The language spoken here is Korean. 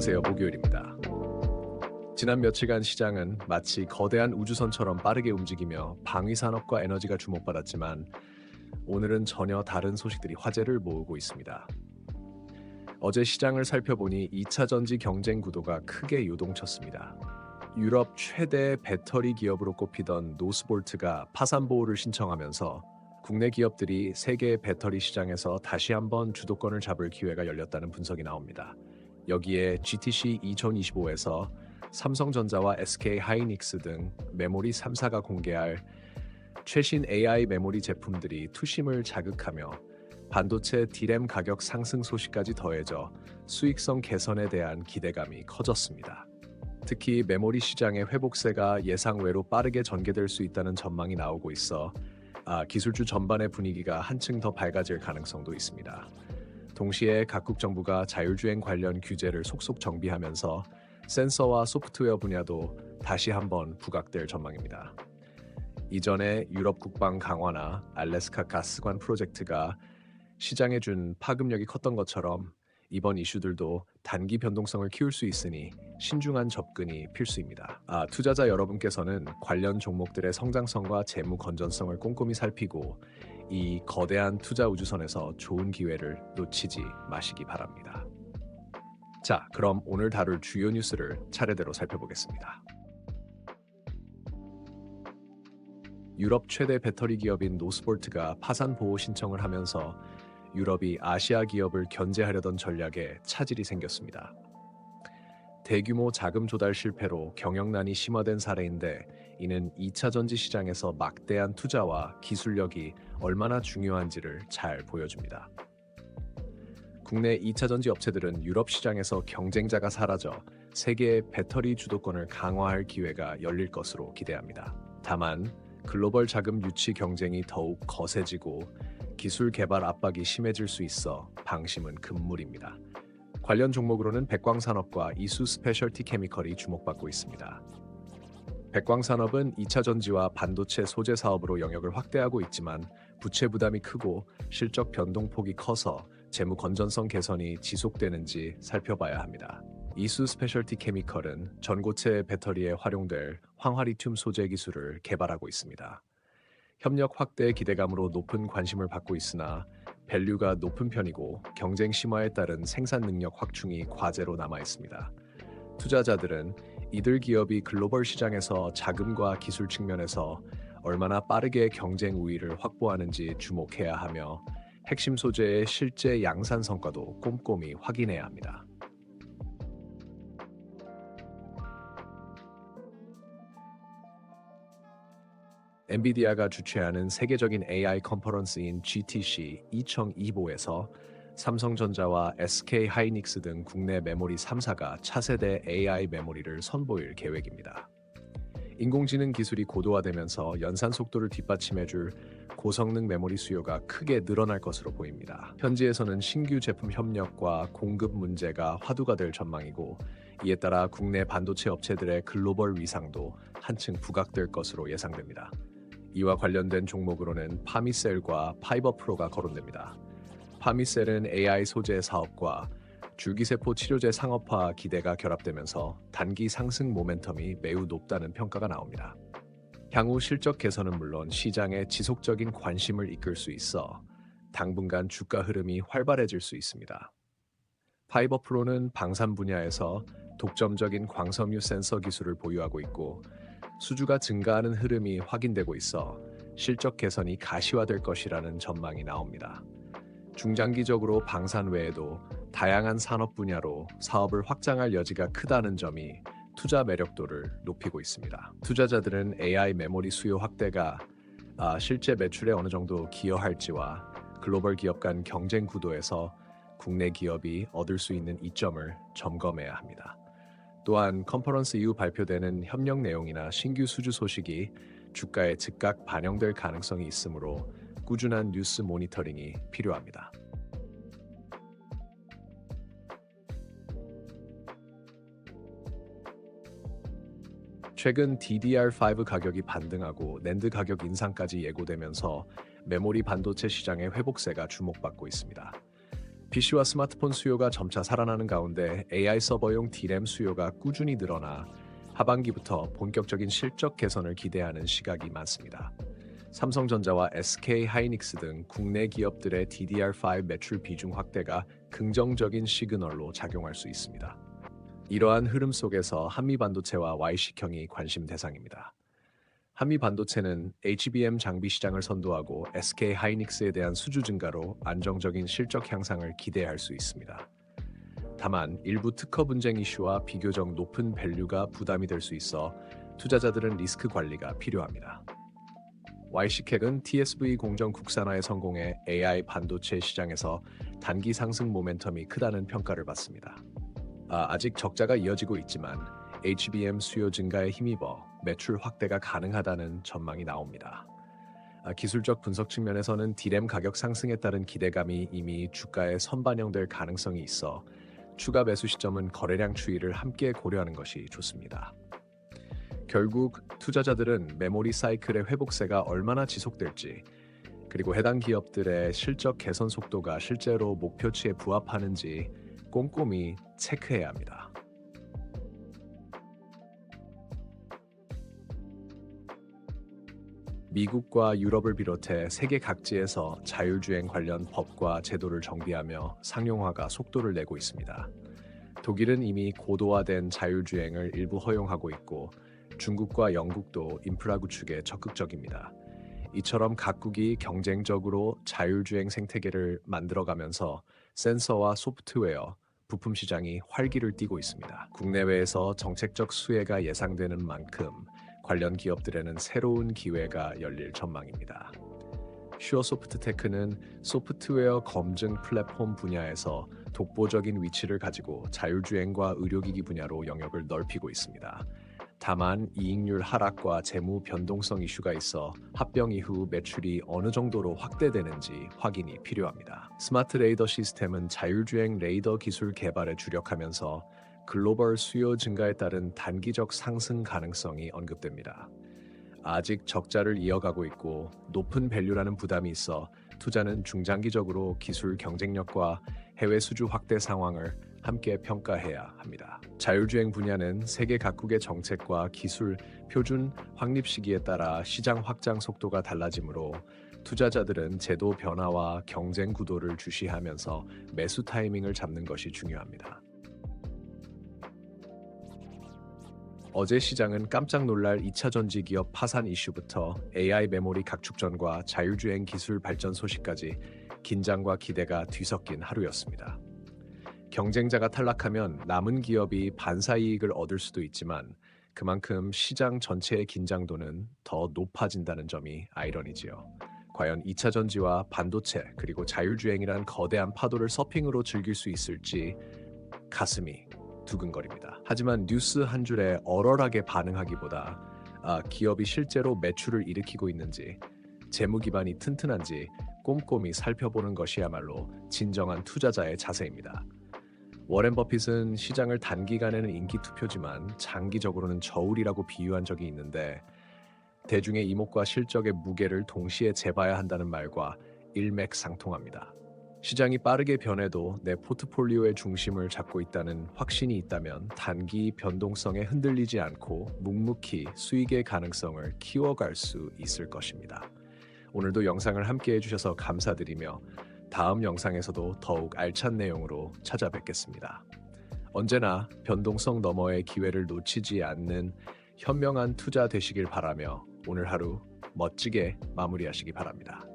안녕하세요. 목요일입니다. 지난 며칠간 시장은 마치 거대한 우주선처럼 빠르게 움직이며 방위 산업과 에너지가 주목받았지만 오늘은 전혀 다른 소식들이 화제를 모으고 있습니다. 어제 시장을 살펴보니 2차 전지 경쟁 구도가 크게 요동쳤습니다. 유럽 최대 배터리 기업으로 꼽히던 노스볼트가 파산 보호를 신청하면서 국내 기업들이 세계 배터리 시장에서 다시 한번 주도권을 잡을 기회가 열렸다는 분석이 나옵니다. 여기에 GTC 2025에서 삼성전자와 SK 하이닉스 등 메모리 3사가 공개할 최신 AI 메모리 제품들이 투심을 자극하며 반도체 디램 가격 상승 소식까지 더해져 수익성 개선에 대한 기대감이 커졌습니다. 특히 메모리 시장의 회복세가 예상 외로 빠르게 전개될 수 있다는 전망이 나오고 있어 아, 기술주 전반의 분위기가 한층 더 밝아질 가능성도 있습니다. 동시에 각국 정부가 자율주행 관련 규제를 속속 정비하면서 센서와 소프트웨어 분야도 다시 한번 부각될 전망입니다. 이전에 유럽 국방 강화나 알래스카 가스관 프로젝트가 시장에 준 파급력이 컸던 것처럼 이번 이슈들도 단기 변동성을 키울 수 있으니 신중한 접근이 필수입니다. 아, 투자자 여러분께서는 관련 종목들의 성장성과 재무 건전성을 꼼꼼히 살피고 이 거대한 투자 우주선에서 좋은 기회를 놓치지 마시기 바랍니다. 자, 그럼 오늘 다룰 주요 뉴스를 차례대로 살펴보겠습니다. 유럽 최대 배터리 기업인 노스볼트가 파산 보호 신청을 하면서 유럽이 아시아 기업을 견제하려던 전략에 차질이 생겼습니다. 대규모 자금 조달 실패로 경영난이 심화된 사례인데 이는 2차 전지 시장에서 막대한 투자와 기술력이 얼마나 중요한지를 잘 보여줍니다. 국내 2차 전지 업체들은 유럽 시장에서 경쟁자가 사라져 세계의 배터리 주도권을 강화할 기회가 열릴 것으로 기대합니다. 다만 글로벌 자금 유치 경쟁이 더욱 거세지고 기술 개발 압박이 심해질 수 있어 방심은 금물입니다. 관련 종목으로는 백광산업과 이수 스페셜티 케미컬이 주목받고 있습니다. 백광산업은 2차 전지와 반도체 소재 사업으로 영역을 확대하고 있지만 부채 부담이 크고 실적 변동폭이 커서 재무 건전성 개선이 지속되는지 살펴봐야 합니다. 이수 스페셜티 케미컬은 전고체 배터리에 활용될 황화리튬 소재 기술을 개발하고 있습니다. 협력 확대 기대감으로 높은 관심을 받고 있으나 밸류가 높은 편이고 경쟁 심화에 따른 생산 능력 확충이 과제로 남아 있습니다. 투자자들은 이들 기업이 글로벌 시장에서 자금과 기술 측면에서 얼마나 빠르게 경쟁 우위를 확보하는지 주목해야 하며 핵심 소재의 실제 양산 성과도 꼼꼼히 확인해야 합니다. 엔비디아가 주최하는 세계적인 AI 컨퍼런스인 GTC 2025에서 삼성전자와 SK 하이닉스 등 국내 메모리 3사가 차세대 AI 메모리를 선보일 계획입니다. 인공지능 기술이 고도화되면서 연산 속도를 뒷받침해줄 고성능 메모리 수요가 크게 늘어날 것으로 보입니다. 현지에서는 신규 제품 협력과 공급 문제가 화두가 될 전망이고 이에 따라 국내 반도체 업체들의 글로벌 위상도 한층 부각될 것으로 예상됩니다. 이와 관련된 종목으로는 파미셀과 파이버 프로가 거론됩니다. 파미셀은 AI 소재 사업과 줄기세포 치료제 상업화 기대가 결합되면서 단기 상승 모멘텀이 매우 높다는 평가가 나옵니다. 향후 실적 개선은 물론 시장의 지속적인 관심을 이끌 수 있어 당분간 주가 흐름이 활발해질 수 있습니다. 파이버 프로는 방산 분야에서 독점적인 광섬유 센서 기술을 보유하고 있고 수주가 증가하는 흐름이 확인되고 있어 실적 개선이 가시화될 것이라는 전망이 나옵니다. 중장기적으로 방산 외에도 다양한 산업 분야로 사업을 확장할 여지가 크다는 점이 투자 매력도를 높이고 있습니다. 투자자들은 AI 메모리 수요 확대가 아, 실제 매출에 어느 정도 기여할지와 글로벌 기업 간 경쟁 구도에서 국내 기업이 얻을 수 있는 이점을 점검해야 합니다. 또한 컨퍼런스 이후 발표되는 협력 내용이나 신규 수주 소식이 주가에 즉각 반영될 가능성이 있으므로 꾸준한 뉴스 모니터링이 필요합니다. 최근 DDR5 가격이 반등하고 낸드 가격 인상까지 예고되면서 메모리 반도체 시장의 회복세가 주목받고 있습니다. PC와 스마트폰 수요가 점차 살아나는 가운데 AI 서버용 D램 수요가 꾸준히 늘어나 하반기부터 본격적인 실적 개선을 기대하는 시각이 많습니다. 삼성전자와 SK 하이닉스 등 국내 기업들의 DDR5 매출 비중 확대가 긍정적인 시그널로 작용할 수 있습니다. 이러한 흐름 속에서 한미 반도체와 Y식형이 관심 대상입니다. 한미 반도체는 HBM 장비 시장을 선도하고 SK 하이닉스에 대한 수주 증가로 안정적인 실적 향상을 기대할 수 있습니다. 다만 일부 특허 분쟁 이슈와 비교적 높은 밸류가 부담이 될 수 있어 투자자들은 리스크 관리가 필요합니다. YC캡은 TSV 공정 국산화에 성공해 AI 반도체 시장에서 단기 상승 모멘텀이 크다는 평가를 받습니다. 아, 직 적자가 이어지고 있지만 HBM 수요 증가에 힘입어 매출 확대가 가능하다는 전망이 나옵니다. 아, 기술적 분석 측면에서는 D램 가격 상승에 따른 기대감이 이미 주가에 선반영될 가능성이 있어 추가 매수 시점은 거래량 추이를 함께 고려하는 것이 좋습니다. 결국 투자자들은 메모리 사이클의 회복세가 얼마나 지속될지 그리고 해당 기업들의 실적 개선 속도가 실제로 목표치에 부합하는지 꼼꼼히 체크해야 합니다. 미국과 유럽을 비롯해 세계 각지에서 자율주행 관련 법과 제도를 정비하며 상용화가 속도를 내고 있습니다. 독일은 이미 고도화된 자율주행을 일부 허용하고 있고 중국과 영국도 인프라 구축에 적극적입니다. 이처럼 각국이 경쟁적으로 자율주행 생태계를 만들어가면서 센서와 소프트웨어, 부품 시장이 활기를 띠고 있습니다. 국내외에서 정책적 수혜가 예상되는 만큼 관련 기업들에는 새로운 기회가 열릴 전망입니다. 슈어소프트테크는 소프트웨어 검증 플랫폼 분야에서 독보적인 위치를 가지고 자율주행과 의료기기 분야로 영역을 넓히고 있습니다. 다만 이익률 하락과 재무 변동성 이슈가 있어 합병 이후 매출이 어느 정도로 확대되는지 확인이 필요합니다. 스마트 레이더 시스템은 자율주행 레이더 기술 개발에 주력하면서 글로벌 수요 증가에 따른 단기적 상승 가능성이 언급됩니다. 아직 적자를 이어가고 있고 높은 밸류라는 부담이 있어 투자는 중장기적으로 기술 경쟁력과 해외 수주 확대 상황을 함께 평가해야 합니다. 자율주행 분야는 세계 각국의 정책과 기술 표준 확립 시기에 따라 시장 확장 속도가 달라지므로 투자자들은 제도 변화와 경쟁 구도를 주시하면서 매수 타이밍을 잡는 것이 중요합니다. 어제 시장은 깜짝 놀랄 2차 전지 기업 파산 이슈부터 AI 메모리 각축전과 자율주행 기술 발전 소식까지 긴장과 기대가 뒤섞인 하루였습니다. 경쟁자가 탈락하면 남은 기업이 반사 이익을 얻을 수도 있지만 그만큼 시장 전체의 긴장도는 더 높아진다는 점이 아이러니지요. 과연 2차 전지와 반도체 그리고 자율주행이란 거대한 파도를 서핑으로 즐길 수 있을지 가슴이 두근거립니다. 하지만 뉴스 한 줄에 얼얼하게 반응하기보다 아, 기업이 실제로 매출을 일으키고 있는지 재무 기반이 튼튼한지 꼼꼼히 살펴보는 것이야말로 진정한 투자자의 자세입니다. 워렌 버핏은 시장을 단기간에는 인기 투표지만 장기적으로는 저울이라고 비유한 적이 있는데 대중의 이목과 실적의 무게를 동시에 재봐야 한다는 말과 일맥상통합니다. 시장이 빠르게 변해도 내 포트폴리오의 중심을 잡고 있다는 확신이 있다면 단기 변동성에 흔들리지 않고 묵묵히 수익의 가능성을 키워갈 수 있을 것입니다. 오늘도 영상을 함께 해주셔서 감사드리며 다음 영상에서도 더욱 알찬 내용으로 찾아뵙겠습니다. 언제나 변동성 너머의 기회를 놓치지 않는 현명한 투자 되시길 바라며 오늘 하루 멋지게 마무리하시기 바랍니다.